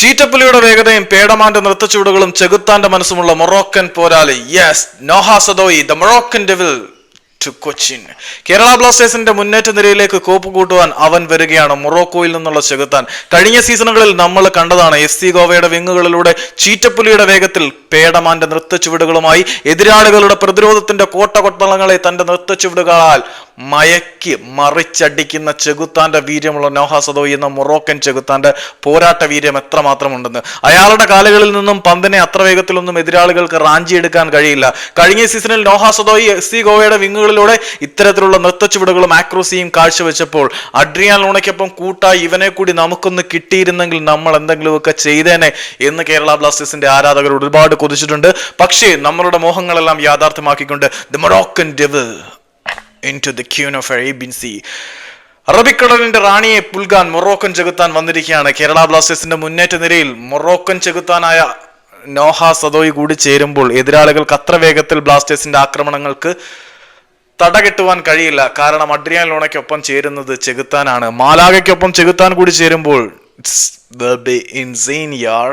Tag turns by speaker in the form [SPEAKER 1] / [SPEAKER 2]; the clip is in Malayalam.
[SPEAKER 1] ചീറ്റപ്പുലിയുടെ വേഗതയും പേടമാന്റെ നൃത്തച്ചുവടുകളും ചെകുത്താന്റെ മനസ്സുമുള്ള മൊറോക്കൻ പോരാളി. Yes Noah Sadaoui the Moroccan devil to Cochin Kerala ബ്ലാസ്റ്റേഴ്സിന്റെ മുന്നേറ്റ നിരയിലേക്ക് കോപ്പ് കൂട്ടുവാൻ അവൻ വരികയാണ്. മൊറോക്കോയിൽ നിന്നുള്ള ചെകുത്താൻ. കഴിഞ്ഞ സീസണുകളിൽ നമ്മൾ കണ്ടതാണ് എസ് സി ഗോവയുടെ വിങ്ങുകളിലൂടെ ചീറ്റപ്പുലിയുടെ വേഗത്തിൽ പേടമാന്റെ നൃത്തച്ചുവടുകളുമായി എതിരാളികളുടെ പ്രതിരോധത്തിന്റെ കോട്ട കൊട്ടളങ്ങളെ തന്റെ നൃത്തച്ചുവടുകളാൽ മയക്കി മറിച്ചടിക്കുന്ന ചെകുത്താന്റെ വീര്യമുള്ള നോഹ സദോയി എന്ന മൊറോക്കൻ ചെകുത്താന്റെ പോരാട്ട വീര്യം എത്രമാത്രം ഉണ്ടെന്ന് അയാളുടെ കാലുകളിൽ നിന്നും പന്തിനെ അത്ര വേഗത്തിലൊന്നും എതിരാളികൾക്ക് റാഞ്ചിയെടുക്കാൻ കഴിയില്ല. കഴിഞ്ഞ സീസണിൽ നോഹാസദോയി എസ് സി ഗോവയുടെ വിങ്ങുകളിലൂടെ ഇത്തരത്തിലുള്ള നൃത്തച്ചുവടുകളും ആക്രോസിയും കാഴ്ചവെച്ചപ്പോൾ അഡ്രിയാൻ ലൂണയ്ക്കൊപ്പം കൂട്ടായി ഇവനെ കൂടി നമുക്കൊന്ന് കിട്ടിയിരുന്നെങ്കിൽ നമ്മൾ എന്തെങ്കിലുമൊക്കെ ചെയ്തേനെ എന്ന് കേരള ബ്ലാസ്റ്റേഴ്സിന്റെ ആരാധകർ ഒരുപാട് കൊതിച്ചിട്ടുണ്ട്. പക്ഷേ നമ്മളുടെ മോഹങ്ങളെല്ലാം യാഥാർത്ഥ്യമാക്കിക്കൊണ്ട് the Moroccan devil in to the queen of എബിൻസി അറബിക്കടലിന്റെ റാണിയെ പുൽകാൻ മൊറോക്കൻ ചെകുത്താൻ വന്നിരിക്കുകയാണ്. കേരള ബ്ലാസ്റ്റേഴ്സിന്റെ മുന്നേറ്റ നിരയിൽ മൊറോക്കൻ ചെകുത്താനായ നോഹ സദോയി കൂടി ചേരുമ്പോൾ എതിരാളികൾക്ക് അത്ര വേഗത്തിൽ ബ്ലാസ്റ്റേഴ്സിന്റെ ആക്രമണങ്ങൾക്ക് തടകെട്ടുവാൻ കഴിയില്ല. കാരണം അഡ്രിയാൻ ലോണയ്ക്കൊപ്പം ചേരുന്നത് ചെകുത്താനാണ്. മാലാഗയ്ക്കൊപ്പം ചെകുത്താൻ കൂടി ചേരുമ്പോൾ ഇൻസെയിൻ യാർ